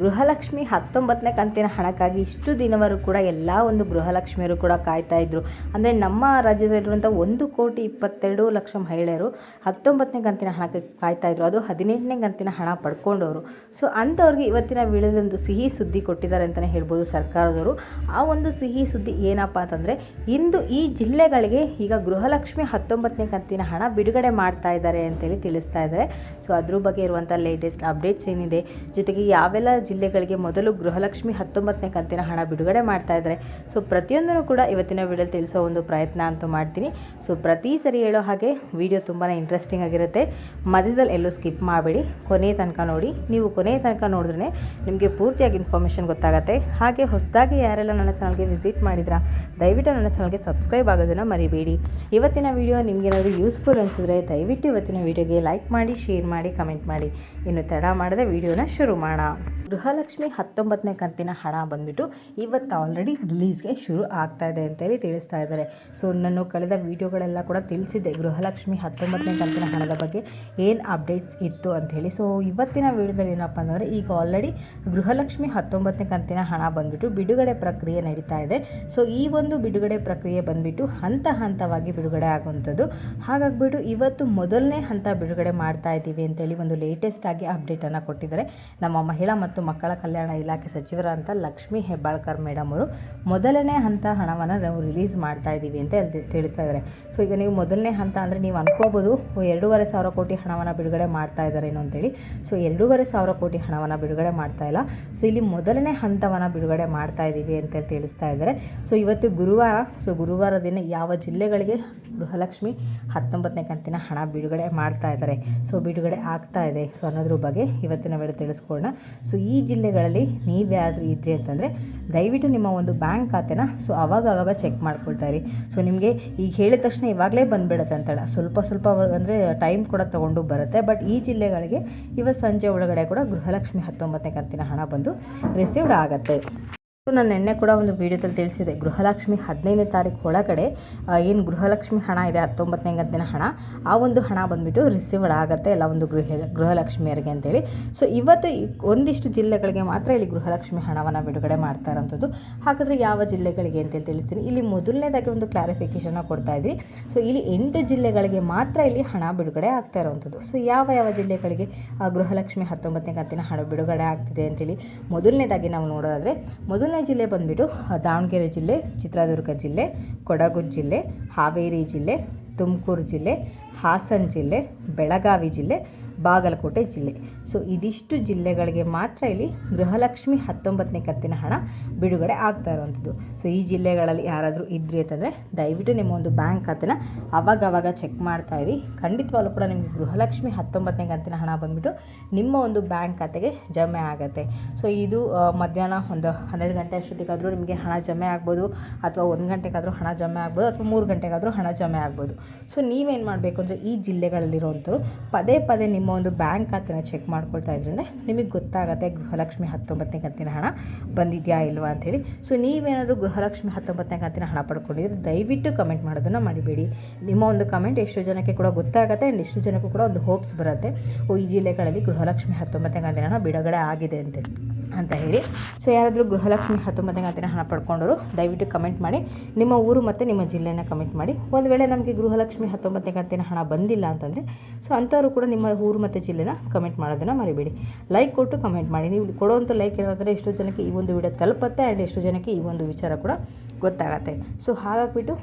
ಗೃಹಲಕ್ಷ್ಮಿ ಹತ್ತೊಂಬತ್ತನೇ ಕಂತಿನ ಹಣಕ್ಕಾಗಿ ಇಷ್ಟು ದಿನವರೂ ಕೂಡ ಎಲ್ಲ ಒಂದು ಗೃಹಲಕ್ಷ್ಮಿಯರು ಕೂಡ ಕಾಯ್ತಾ ಇದ್ರು. ಅಂದರೆ ನಮ್ಮ ರಾಜ್ಯದಲ್ಲಿರುವಂಥ ಒಂದು ಕೋಟಿ ಇಪ್ಪತ್ತೆರಡು ಲಕ್ಷ ಮಹಿಳೆಯರು ಹತ್ತೊಂಬತ್ತನೇ ಕಂತಿನ ಹಣಕ್ಕೆ ಕಾಯ್ತಾ ಇದ್ರು. ಅದು ಹದಿನೆಂಟನೇ ಕಂತಿನ ಹಣ ಪಡ್ಕೊಂಡವರು. ಸೊ ಅಂಥವ್ರಿಗೆ ಇವತ್ತಿನ ಒಂದು ಸಿಹಿ ಸುದ್ದಿ ಕೊಟ್ಟಿದ್ದಾರೆ ಅಂತಲೇ ಹೇಳ್ಬೋದು ಸರ್ಕಾರದವರು. ಆ ಒಂದು ಸಿಹಿ ಸುದ್ದಿ ಏನಪ್ಪ ಅಂತಂದರೆ, ಇಂದು ಈ ಜಿಲ್ಲೆಗಳಿಗೆ ಈಗ ಗೃಹಲಕ್ಷ್ಮಿ ಹತ್ತೊಂಬತ್ತನೇ ಕಂತಿನ ಹಣ ಬಿಡುಗಡೆ ಮಾಡ್ತಾ ಇದ್ದಾರೆ ಅಂತೇಳಿ ತಿಳಿಸ್ತಾ ಇದ್ದಾರೆ. ಸೊ ಅದ್ರ ಬಗ್ಗೆ ಇರುವಂಥ ಲೇಟೆಸ್ಟ್ ಅಪ್ಡೇಟ್ಸ್ ಏನಿದೆ? ಜೊತೆಗೆ ಯಾವೆಲ್ಲ ಜಿಲ್ಲೆಗಳಿಗೆ ಮೊದಲು ಗೃಹಲಕ್ಷ್ಮಿ ಹತ್ತೊಂಬತ್ತನೇ ಕಂತಿನ ಹಣ ಬಿಡುಗಡೆ ಮಾಡ್ತಾ ಇದ್ದಾರೆ. ಸೊ, ಪ್ರತಿಯೊಂದನ್ನು ಕೂಡ ಇವತ್ತಿನ ವಿಡಿಯೋ ತಿಳಿಸೋ ಒಂದು ಪ್ರಯತ್ನ ಅಂತೂ ಮಾಡ್ತೀನಿ. ಸೊ, ಪ್ರತಿ ಸರಿ ಹೇಳೋ ಹಾಗೆ ವಿಡಿಯೋ ತುಂಬಾ ಇಂಟ್ರೆಸ್ಟಿಂಗ್ ಆಗಿರುತ್ತೆ. ಮಧ್ಯದಲ್ಲಿ ಎಲ್ಲೂ ಸ್ಕಿಪ್ ಮಾಡಬೇಡಿ. ಕೊನೆಯ ತನಕ ನೋಡಿ. ನೀವು ಕೊನೆಯ ತನಕ ನೋಡಿದ್ರೆ ನಿಮಗೆ ಪೂರ್ತಿಯಾಗಿ ಇನ್ಫಾರ್ಮೇಷನ್ ಗೊತ್ತಾಗುತ್ತೆ. ಹಾಗೆ ಹೊಸದಾಗಿ ಯಾರೆಲ್ಲ ನನ್ನ ಚಾನಲ್ಗೆ ವಿಸಿಟ್ ಮಾಡಿದ್ರಾ, ದಯವಿಟ್ಟು ನನ್ನ ಚಾನಲ್ಗೆ ಸಬ್ಸ್ಕ್ರೈಬ್ ಆಗೋದನ್ನು ಮರಿಬೇಡಿ. ಇವತ್ತಿನ ವಿಡಿಯೋ ನಿಮಗೇನಾದರೂ ಯೂಸ್ಫುಲ್ ಅನಿಸಿದ್ರೆ ದಯವಿಟ್ಟು ಇವತ್ತಿನ ವಿಡಿಯೋಗೆ ಲೈಕ್ ಮಾಡಿ ಶೇರ್ ಮಾಡಿ ಕಮೆಂಟ್ ಮಾಡಿ. ಇನ್ನು ತಡ ಮಾಡದೆ ವಿಡಿಯೋನ ಶುರು ಮಾಡೋಣ. ಗೃಹಲಕ್ಷ್ಮಿ ಹತ್ತೊಂಬತ್ತನೇ ಕಂತಿನ ಹಣ ಬಂದ್ಬಿಟ್ಟು ಇವತ್ತು ಆಲ್ರೆಡಿ ರಿಲೀಸ್ಗೆ ಶುರು ಆಗ್ತಾ ಇದೆ ಅಂತೇಳಿ ತಿಳಿಸ್ತಾ ಇದ್ದಾರೆ. ಸೊ ನಾನು ಕಳೆದ ವೀಡಿಯೋಗಳೆಲ್ಲ ಕೂಡ ತಿಳಿಸಿದ್ದೆ ಗೃಹಲಕ್ಷ್ಮಿ ಹತ್ತೊಂಬತ್ತನೇ ಕಂತಿನ ಹಣದ ಬಗ್ಗೆ ಏನು ಅಪ್ಡೇಟ್ಸ್ ಇತ್ತು ಅಂಥೇಳಿ ಸೊ ಇವತ್ತಿನ ವೀಡಿಯೋದಲ್ಲಿ ಏನಪ್ಪ ಅಂತಂದರೆ ಈಗ ಆಲ್ರೆಡಿ ಗೃಹಲಕ್ಷ್ಮಿ ಹತ್ತೊಂಬತ್ತನೇ ಕಂತಿನ ಹಣ ಬಂದ್ಬಿಟ್ಟು ಬಿಡುಗಡೆ ಪ್ರಕ್ರಿಯೆ ನಡೀತಾ ಇದೆ. ಸೊ ಈ ಒಂದು ಬಿಡುಗಡೆ ಪ್ರಕ್ರಿಯೆ ಬಂದ್ಬಿಟ್ಟು ಹಂತ ಹಂತವಾಗಿ ಬಿಡುಗಡೆ ಆಗುವಂಥದ್ದು. ಹಾಗಾಗ್ಬಿಟ್ಟು ಇವತ್ತು ಮೊದಲನೇ ಹಂತ ಬಿಡುಗಡೆ ಮಾಡ್ತಾ ಇದ್ದೀವಿ ಅಂತೇಳಿ ಒಂದು ಲೇಟೆಸ್ಟ್ ಆಗಿ ಅಪ್ಡೇಟನ್ನು ಕೊಟ್ಟಿದ್ದಾರೆ ನಮ್ಮ ಮಹಿಳಾ ಮತ್ತು ಮಕ್ಕಳ ಕಲ್ಯಾಣ ಇಲಾಖೆ ಸಚಿವರಂತ ಲಕ್ಷ್ಮೀ ಹೆಬ್ಬಾಳ್ಕರ್ ಮೇಡಮ್ ಅವರು ಮೊದಲನೇ ಹಂತ ಹಣವನ್ನು ನಾವು ರಿಲೀಸ್ ಮಾಡ್ತಾ ಇದ್ದೀವಿ ಅಂತ ತಿಳಿಸ್ತಾ ಇದ್ದಾರೆ. ಸೊ ಈಗ ನೀವು ಮೊದಲನೇ ಹಂತ ಅಂದರೆ ನೀವು ಅನ್ಕೋಬೋದು ಎರಡೂವರೆ ಸಾವಿರ ಕೋಟಿ ಹಣವನ್ನು ಬಿಡುಗಡೆ ಮಾಡ್ತಾ ಇದ್ದಾರೇನೋ ಅಂತೇಳಿ. ಸೊ ಎರಡೂವರೆ ಸಾವಿರ ಕೋಟಿ ಹಣವನ್ನು ಬಿಡುಗಡೆ ಮಾಡ್ತಾ ಇಲ್ಲ. ಸೊ ಇಲ್ಲಿ ಮೊದಲನೇ ಹಂತವನ್ನು ಬಿಡುಗಡೆ ಮಾಡ್ತಾ ಇದ್ದೀವಿ ಅಂತ ತಿಳಿಸ್ತಾ ಇದ್ದಾರೆ. ಸೊ ಇವತ್ತು ಗುರುವಾರ ಸೊ ಗುರುವಾರ ದಿನ ಯಾವ ಜಿಲ್ಲೆಗಳಿಗೆ ಗೃಹಲಕ್ಷ್ಮಿ ಹತ್ತೊಂಬತ್ತನೇ ಕಂತಿನ ಹಣ ಬಿಡುಗಡೆ ಮಾಡ್ತಾ ಇದ್ದಾರೆ? ಸೊ ಬಿಡುಗಡೆ ಆಗ್ತಾ ಇದೆ. ಸೊ ಅನ್ನೋದ್ರ ಬಗ್ಗೆ ಇವತ್ತಿನ ವೇಳೆ ತಿಳಿಸ್ಕೊಳ್ಳೋಣ ಸೊ ಜಿಲ್ಲೆಗಳಲ್ಲಿ ನೀವು ಯಾರು ಇದ್ರಿ ಅಂತಂದರೆ ದಯವಿಟ್ಟು ನಿಮ್ಮ ಒಂದು ಬ್ಯಾಂಕ್ ಖಾತೆನ ಸೊ ಅವಾಗ ಅವಾಗ ಚೆಕ್ ಮಾಡ್ಕೊಳ್ತಾ ಇರಿ. ಸೊ ನಿಮಗೆ ಈಗ ಹೇಳಿದ ತಕ್ಷಣ ಇವಾಗಲೇ ಬಂದುಬಿಡುತ್ತೆ ಅಂತೇಳ. ಸ್ವಲ್ಪ ಸ್ವಲ್ಪ ಅಂದರೆ ಟೈಮ್ ಕೂಡ ತೊಗೊಂಡು ಬರುತ್ತೆ. ಬಟ್ ಈ ಜಿಲ್ಲೆಗಳಿಗೆ ಇವತ್ತು ಸಂಜೆ ಒಳಗಡೆ ಕೂಡ ಗೃಹಲಕ್ಷ್ಮಿ ಹತ್ತೊಂಬತ್ತನೇ ಕಂತಿನ ಹಣ ಬಂದು ರಿಸೀವ್ಡ್ ಆಗುತ್ತೆ. ಸೊ ನಾನು ನಿನ್ನೆ ಕೂಡ ಒಂದು ವೀಡಿಯೋದಲ್ಲಿ ತಿಳಿಸಿದೆ. ಗೃಹಲಕ್ಷ್ಮಿ ಹದಿನೈದನೇ ತಾರೀಕು ಒಳಗಡೆ ಏನು ಗೃಹಲಕ್ಷ್ಮಿ ಹಣ ಇದೆ, ಹತ್ತೊಂಬತ್ತನೇ ದಿನ ಹಣ, ಆ ಒಂದು ಹಣ ಬಂದುಬಿಟ್ಟು ರಿಸೀವ್ಡ್ ಆಗುತ್ತೆ ಎಲ್ಲ ಒಂದು ಗೃಹ, ಗೃಹಲಕ್ಷ್ಮಿಯರಿಗೆ ಅಂತೇಳಿ. ಸೊ ಇವತ್ತು ಒಂದಿಷ್ಟು ಜಿಲ್ಲೆಗಳಿಗೆ ಮಾತ್ರ ಇಲ್ಲಿ ಗೃಹಲಕ್ಷ್ಮಿ ಹಣವನ್ನು ಬಿಡುಗಡೆ ಮಾಡ್ತಾ ಇರೋಂಥದ್ದು. ಹಾಗಾದರೆ ಯಾವ ಜಿಲ್ಲೆಗಳಿಗೆ ಅಂತೇಳಿ ತಿಳಿಸ್ತೀನಿ. ಇಲ್ಲಿ ಮೊದಲನೇದಾಗಿ ಒಂದು ಕ್ಲಾರಿಫಿಕೇಷನ್ನ ಕೊಡ್ತಾ ಇದ್ವಿ ಸೊ ಇಲ್ಲಿ ಎಂಟು ಜಿಲ್ಲೆಗಳಿಗೆ ಮಾತ್ರ ಇಲ್ಲಿ ಹಣ ಬಿಡುಗಡೆ ಆಗ್ತಾ ಇರೋವಂಥದ್ದು ಸೊ ಯಾವ ಯಾವ ಜಿಲ್ಲೆಗಳಿಗೆ ಗೃಹಲಕ್ಷ್ಮಿ ಹತ್ತೊಂಬತ್ತನೇ ಕಂತಿನ ಹಣ ಬಿಡುಗಡೆ ಆಗ್ತಿದೆ ಅಂತೇಳಿ ಮೊದಲನೇದಾಗಿ ನಾವು ನೋಡೋದಾದರೆ, ಮೊದಲನೇ ಜಿಲ್ಲೆ ಬಂದುಬಿಟ್ಟು ದಾವಣಗೆರೆ ಜಿಲ್ಲೆ, ಚಿತ್ರದುರ್ಗ ಜಿಲ್ಲೆ, ಕೊಡಗು ಜಿಲ್ಲೆ, ಹಾವೇರಿ ಜಿಲ್ಲೆ, ತುಮಕೂರು ಜಿಲ್ಲೆ, ಹಾಸನ ಜಿಲ್ಲೆ, ಬೆಳಗಾವಿ ಜಿಲ್ಲೆ ಬಾಗಲಕೋಟೆ ಜಿಲ್ಲೆ. ಸೊ, ಇದಿಷ್ಟು ಜಿಲ್ಲೆಗಳಿಗೆ ಮಾತ್ರ ಇಲ್ಲಿ ಗೃಹಲಕ್ಷ್ಮಿ ಹತ್ತೊಂಬತ್ತನೇ ಕಂತಿನ ಹಣ ಬಿಡುಗಡೆ ಆಗ್ತಾ ಇರುವಂಥದ್ದು. ಸೊ, ಈ ಜಿಲ್ಲೆಗಳಲ್ಲಿ ಯಾರಾದರೂ ಇದ್ರಿ ಅಂತಂದರೆ ದಯವಿಟ್ಟು ನಿಮ್ಮ ಒಂದು ಬ್ಯಾಂಕ್ ಖಾತೆನ ಅವಾಗವಾಗ ಅವಾಗ ಚೆಕ್ ಮಾಡ್ತಾ ಇರಿ. ಖಂಡಿತವಾಗ್ಲೂ ಕೂಡ ನಿಮಗೆ ಗೃಹಲಕ್ಷ್ಮಿ ಹತ್ತೊಂಬತ್ತನೇ ಕಂತಿನ ಹಣ ಬಂದುಬಿಟ್ಟು ನಿಮ್ಮ ಒಂದು ಬ್ಯಾಂಕ್ ಖಾತೆಗೆ ಜಮೆ ಆಗುತ್ತೆ. ಸೊ, ಇದು ಮಧ್ಯಾಹ್ನ ಒಂದು ಹನ್ನೆರಡು ಗಂಟೆ ಅಷ್ಟೊತ್ತಿಗಾದರೂ ನಿಮಗೆ ಹಣ ಜಮೆ ಆಗ್ಬೋದು, ಅಥವಾ ಒಂದು ಗಂಟೆಗಾದರೂ ಹಣ ಜಮೆ ಆಗ್ಬೋದು, ಅಥವಾ ಮೂರು ಗಂಟೆಗಾದರೂ ಹಣ ಜಮೆ ಆಗ್ಬೋದು. ಸೊ, ನೀವೇನು ಮಾಡಬೇಕು ಅಂದರೆ ಈ ಜಿಲ್ಲೆಗಳಲ್ಲಿರುವಂಥವ್ರು ಪದೇ ಪದೇ ನಿಮ್ಮ ಒಂದು ಬ್ಯಾಂಕ್ ಖಾತೆನ ಚೆಕ್ ಮಾಡ್ಕೊಳ್ತಾ ಇದ್ರಿಂದ ನಿಮಗೆ ಗೊತ್ತಾಗುತ್ತೆ ಗೃಹಲಕ್ಷ್ಮಿ ಹತ್ತೊಂಬತ್ತನೇ ಕಂತಿನ ಹಣ ಬಂದಿದೆಯಾ ಇಲ್ವಾ ಅಂಥೇಳಿ ಸೊ ನೀವೇನಾದರೂ ಗೃಹಲಕ್ಷ್ಮಿ ಹತ್ತೊಂಬತ್ತನೇ ಕಂತಿನ ಹಣ ಪಡ್ಕೊಂಡಿದ್ರೆ ದಯವಿಟ್ಟು ಕಮೆಂಟ್ ಮಾಡೋದನ್ನು ಮಾಡಿಬೇಡಿ. ನಿಮ್ಮ ಒಂದು ಕಮೆಂಟ್ ಎಷ್ಟು ಜನಕ್ಕೆ ಕೂಡ ಗೊತ್ತಾಗುತ್ತೆ ಆ್ಯಂಡ್ ಎಷ್ಟು ಜನಕ್ಕೂ ಕೂಡ ಒಂದು ಹೋಪ್ಸ್ ಬರುತ್ತೆ. ಓ, ಈ ಜಿಲ್ಲೆಗಳಲ್ಲಿ ಗೃಹಲಕ್ಷ್ಮಿ ಹತ್ತೊಂಬತ್ತನೇ ಕಂತಿನ ಹಣ ಬಿಡುಗಡೆ ಆಗಿದೆ ಅಂತೇಳಿ ಅಂತ ಹೇಳಿ. ಸೊ ಯಾರಾದರೂ ಗೃಹಲಕ್ಷ್ಮಿ ಹತ್ತೊಂಬತ್ತನೇ ಕಂತಿನ ಹಣ ಪಡ್ಕೊಂಡರು, ದಯವಿಟ್ಟು ಕಮೆಂಟ್ ಮಾಡಿ. ನಿಮ್ಮ ಊರು ಮತ್ತು ನಿಮ್ಮ ಜಿಲ್ಲೆನ ಕಮೆಂಟ್ ಮಾಡಿ. ಒಂದು ವೇಳೆ ನಮಗೆ ಗೃಹಲಕ್ಷ್ಮಿ ಹತ್ತೊಂಬತ್ತನೇ ಕಂತಿನ ಹಣ ಬಂದಿಲ್ಲ ಅಂತಂದರೆ ಸೊ ಅಂಥವರು ಕೂಡ ನಿಮ್ಮ ಊರು ಮತ್ತು ಜಿಲ್ಲೆನ ಕಮೆಂಟ್ ಮಾಡೋದನ್ನು ಮರಿಬೇಡಿ. ಲೈಕ್ ಕೊಟ್ಟು ಕಮೆಂಟ್ ಮಾಡಿ. ನೀವು ಕೊಡುವಂಥ ಲೈಕ್ ಏನಂದರೆ ಎಷ್ಟೋ ಜನಕ್ಕೆ ಈ ಒಂದು ವಿಡಿಯೋ ತಲುಪತ್ತೆ ಆ್ಯಂಡ್ ಎಷ್ಟೋ ಜನಕ್ಕೆ ಈ ಒಂದು ವಿಚಾರ ಕೂಡ ಗೊತ್ತಾಗತ್ತೆ. ಸೊ ಹಾಗಾಗ್ಬಿಟ್ಟು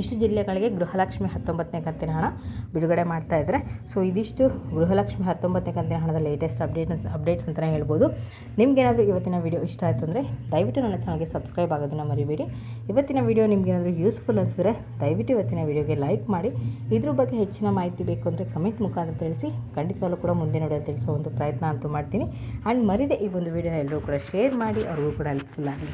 ಇಷ್ಟು ಜಿಲ್ಲೆಗಳಿಗೆ ಗೃಹಲಕ್ಷ್ಮಿ ಹತ್ತೊಂಬತ್ತನೇ ಕಂತಿನ ಹಣ ಬಿಡುಗಡೆ ಮಾಡ್ತಾ ಇದ್ದಾರೆ. ಸೊ ಇದಿಷ್ಟು ಗೃಹಲಕ್ಷ್ಮಿ ಹತ್ತೊಂಬತ್ತನೇ ಕಂತಿನ ಹಣದ ಲೇಟೆಸ್ಟ್ ಅಪ್ಡೇಟ್ ಅಪ್ಡೇಟ್ಸ್ ಅಂತಲೇ ಹೇಳ್ಬೋದು. ನಿಮಗೇನಾದರೂ ಇವತ್ತಿನ ವೀಡಿಯೋ ಇಷ್ಟ ಆಯಿತು ಅಂದರೆ ದಯವಿಟ್ಟು ನನ್ನ ಚಾನಲ್ಗೆ ಸಬ್ಸ್ಕ್ರೈಬ್ ಆಗೋದನ್ನು ಮರಿಬೇಡಿ. ಇವತ್ತಿನ ವೀಡಿಯೋ ನಿಮಗೇನಾದರೂ ಯೂಸ್ಫುಲ್ ಅನಿಸಿದ್ರೆ ದಯವಿಟ್ಟು ಇವತ್ತಿನ ವಿಡಿಯೋಗೆ ಲೈಕ್ ಮಾಡಿ. ಇದ್ರ ಬಗ್ಗೆ ಹೆಚ್ಚಿನ ಮಾಹಿತಿ ಬೇಕು ಅಂದರೆ ಕಮೆಂಟ್ ಮುಖಾಂತರ ತಿಳಿಸಿ. ಖಂಡಿತವಾಗ್ಲೂ ಕೂಡ ಮುಂದೆ ನೋಡೋದು ತಿಳಿಸೋ ಒಂದು ಪ್ರಯತ್ನ ಅಂತೂ ಮಾಡ್ತೀನಿ. ಆ್ಯಂಡ್ ಮರಿದೆ ಈ ಒಂದು ವೀಡಿಯೋನ ಎಲ್ಲರೂ ಕೂಡ ಶೇರ್ ಮಾಡಿ. ಅವ್ರಿಗೂ ಕೂಡ ಹೆಲ್ಪ್ಫುಲ್ ಆಗಲಿ.